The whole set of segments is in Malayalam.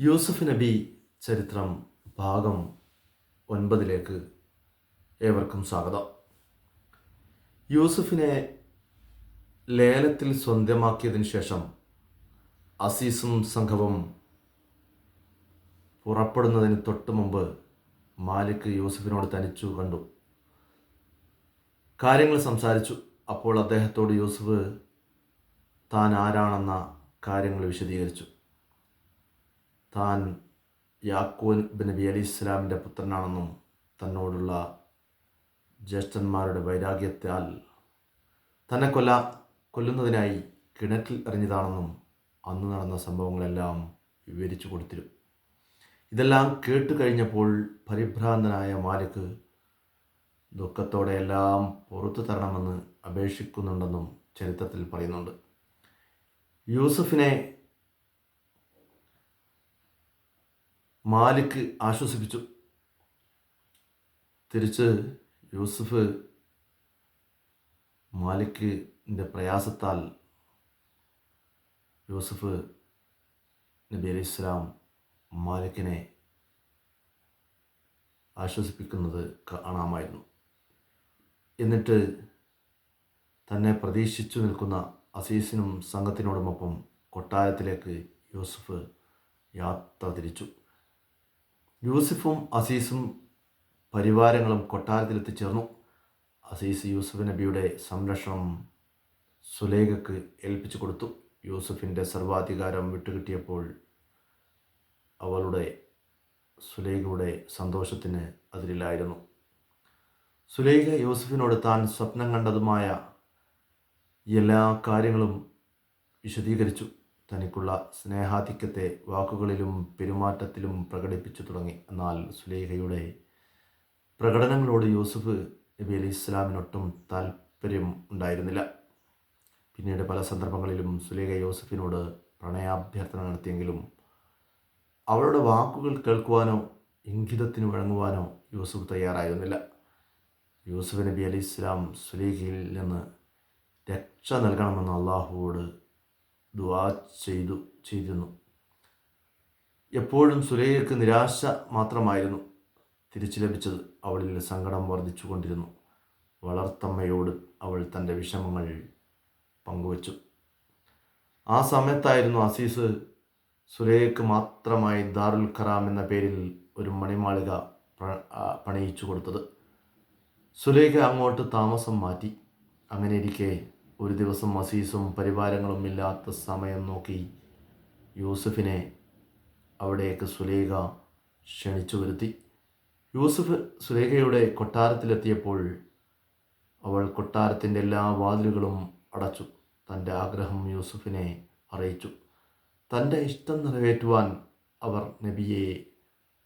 യൂസുഫ് നബി ചരിത്രം ഭാഗം ഒൻപതിലേക്ക് ഏവർക്കും സ്വാഗതം. യൂസുഫിനെ ലേലത്തിൽ സ്വന്തമാക്കിയതിനു ശേഷം അസീസും സംഘവും പുറപ്പെടുന്നതിന് തൊട്ട് മുമ്പ് മാലിക് യൂസഫിനോട് തനിച്ചു കണ്ടു. കാര്യങ്ങൾ സംസാരിച്ചു. അപ്പോൾ അദ്ദേഹത്തോട് യൂസഫ് താൻ ആരാണെന്ന കാര്യങ്ങൾ വിശദീകരിച്ചു. താൻ യാക്കൂൻ ബിൻ നബി അലി ഇസ്ലാമിന്റെ പുത്രനാണെന്നും തന്നോടുള്ള ജ്യേഷ്ഠന്മാരുടെ വൈരാഗ്യത്താൽ തന്നെ കൊല്ല കൊല്ലുന്നതിനായി കിണറ്റിൽ എറിഞ്ഞതാണെന്നും അന്ന് നടന്ന സംഭവങ്ങളെല്ലാം വിവരിച്ചു കൊടുത്തിരും. ഇതെല്ലാം കേട്ട് കഴിഞ്ഞപ്പോൾ പരിഭ്രാന്തനായ മാലിക് ദുഃഖത്തോടെ എല്ലാം പുറത്തു തരണമെന്ന് അപേക്ഷിക്കുന്നുണ്ടെന്നും ചരിത്രത്തിൽ പറയുന്നുണ്ട്. യൂസഫിനെ മാലിക് ആശ്വസിപ്പിച്ചു. തിരിച്ച് യൂസുഫ് മാലിക്കിന്റെ പ്രയാസത്താൽ യൂസുഫ് നബി അലി ഇസ്ലാം മാലിക്കിനെ ആശ്വസിപ്പിക്കുന്നത് കാണാമായിരുന്നു. എന്നിട്ട് തന്നെ പ്രതീക്ഷിച്ചു നിൽക്കുന്ന അസീസിനും സംഘത്തിനോടുമൊപ്പം കൊട്ടാരത്തിലേക്ക് യൂസുഫ് യാത്ര തിരിച്ചു. യൂസുഫും അസീസും പരിവാരങ്ങളും കൊട്ടാരത്തിലെത്തിച്ചേർന്നു. അസീസ് യൂസുഫ് നബിയുടെ സംരക്ഷണം സുലേഖക്ക് ഏൽപ്പിച്ചു കൊടുത്തു. യൂസുഫിന്റെ സർവാധികാരം വിട്ടുകിട്ടിയപ്പോൾ അവളുടെ സുലേഖയുടെ സന്തോഷത്തിന് അതിരിലായിരുന്നു. സുലേഖ യൂസുഫിനോട് താൻ സ്വപ്നം കണ്ടതുമായ എല്ലാ കാര്യങ്ങളും വിശദീകരിച്ചു. തനിക്കുള്ള സ്നേഹാധിക്യത്തെ വാക്കുകളിലും പെരുമാറ്റത്തിലും പ്രകടിപ്പിച്ചു തുടങ്ങി. എന്നാൽ സുലേഖയുടെ പ്രകടനങ്ങളോട് യൂസുഫ് നബി അലി ഇസ്ലാമിനൊട്ടും താല്പര്യം ഉണ്ടായിരുന്നില്ല. പിന്നീട് പല സന്ദർഭങ്ങളിലും സുലേഖ യൂസുഫിനോട് പ്രണയാഭ്യർത്ഥന നടത്തിയെങ്കിലും അവളുടെ വാക്കുകൾ കേൾക്കുവാനോ ഇംഗിതത്തിന് വഴങ്ങുവാനോ യൂസുഫ് തയ്യാറായിരുന്നില്ല. യൂസുഫ് നബി അലി ഇസ്ലാം സുലേഖയിൽ നിന്ന് രക്ഷ നൽകണമെന്ന് അള്ളാഹുവോട് ദുവാ ചെയ്തു ചെയ്തിരുന്നു. എപ്പോഴും സുരയ്യക്ക് നിരാശ മാത്രമായിരുന്നു തിരിച്ചു ലഭിച്ചത്. അവളിൽ സങ്കടം വർദ്ധിച്ചു കൊണ്ടിരുന്നു. വളർത്തമ്മയോട് അവൾ തന്റെ വിഷമങ്ങൾ പങ്കുവച്ചു. ആ സമയത്തായിരുന്നു അസീസ് സുരയ്യക്ക് മാത്രമായി ദാറുൽ ഖറാം എന്ന പേരിൽ ഒരു മണിമാളിക പണിയിച്ചു കൊടുത്തത്. സുരേഖ അങ്ങോട്ട് താമസം മാറ്റി. അങ്ങനെ ഇരിക്കെ ഒരു ദിവസം അസീസും പരിവാരങ്ങളും ഇല്ലാത്ത സമയം നോക്കി യൂസഫിനെ അവിടേക്ക് സുലേഖ ക്ഷണിച്ചു വരുത്തി. യൂസുഫ് സുലേഖയുടെ കൊട്ടാരത്തിലെത്തിയപ്പോൾ അവൾ കൊട്ടാരത്തിന്റെ എല്ലാ വാതിലുകളും അടച്ചു. തന്റെ ആഗ്രഹം യൂസഫിനെ അറിയിച്ചു. തന്റെ ഇഷ്ടം നിറവേറ്റുവാൻ അവർ നബിയെ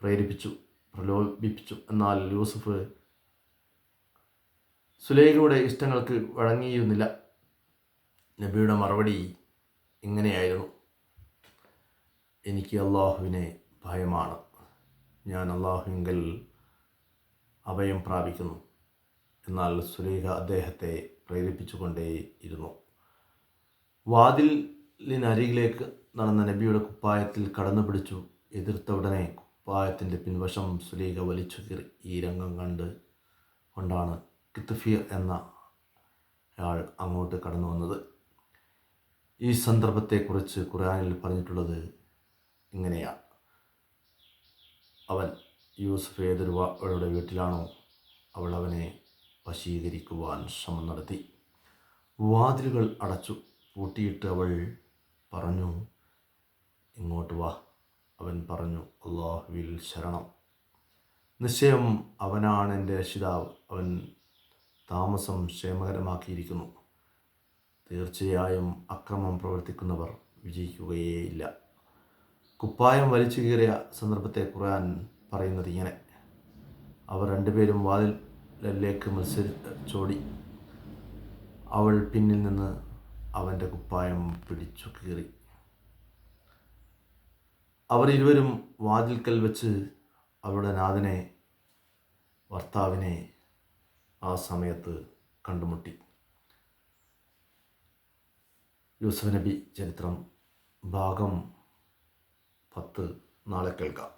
പ്രേരിപ്പിച്ചു പ്രലോഭിപ്പിച്ചു. എന്നാൽ യൂസഫ് സുലേഖയുടെ ഇഷ്ടങ്ങൾക്ക് വഴങ്ങിയിരുന്നില്ല. നബിയുടെ മറുപടി ഇങ്ങനെയായിരുന്നു. എനിക്ക് അള്ളാഹുവിനെ ഭയമാണ്. ഞാൻ അള്ളാഹുവിങ്കൽ അഭയം പ്രാപിക്കുന്നു. എന്നാൽ സുലൈഖ അദ്ദേഹത്തെ പ്രേരിപ്പിച്ചുകൊണ്ടേയിരുന്നു വാതിലിനരികിലേക്ക് നടന്ന നബിയുടെ കുപ്പായത്തിൽ കടന്നു പിടിച്ചു എതിർത്ത ഉടനെ കുപ്പായത്തിന്റെ പിൻവശം സുലൈഖ വലിച്ചു കീറി. ഈ രംഗം കണ്ട് കൊണ്ടാണ് കിത്തുഫീർ എന്ന ആൾ അങ്ങോട്ട് കടന്നു വന്നത്. ഈ സന്ദർഭത്തെക്കുറിച്ച് ഖുർആനിൽ പറഞ്ഞിട്ടുള്ളത് ഇങ്ങനെയാണ് അവൻ യൂസഫ് ഏതൊരു അവളുടെ വീട്ടിലാണോ അവൾ അവനെ വശീകരിക്കുവാൻ ശ്രമം നടത്തി. വാതിലുകൾ അടച്ചു പൂട്ടിയിട്ട് അവൾ പറഞ്ഞു ഇങ്ങോട്ട് വാ. അവൻ പറഞ്ഞു അള്ളാഹുവിൽ ശരണം. നിശ്ചയം അവനാണ് എന്റെ രക്ഷിതാവ്. അവൻ താമസം ക്ഷേമകരമാക്കിയിരിക്കുന്നു. തീർച്ചയായും അക്രമം പ്രവർത്തിക്കുന്നവർ വിജയിക്കുകയേയില്ല. കുപ്പായം വലിച്ചു കീറിയ സന്ദർഭത്തെ ഖുർആൻ പറയുന്നത് ഇങ്ങനെ. അവർ രണ്ടുപേരും വാതിലിലേക്ക് മത്സരിച്ചോടി അവൾ പിന്നിൽ നിന്ന് അവന്റെ കുപ്പായം പിടിച്ചു കീറി. അവർ ഇരുവരും വാതിൽക്കൽ വെച്ച് അവളുടെ നാഥനെ ഭർത്താവിനെ ആ സമയത്ത് കണ്ടുമുട്ടി. യൂസഫ് നബി ചരിത്രം ഭാഗം പത്ത്. നാളെ കേൾക്കാം.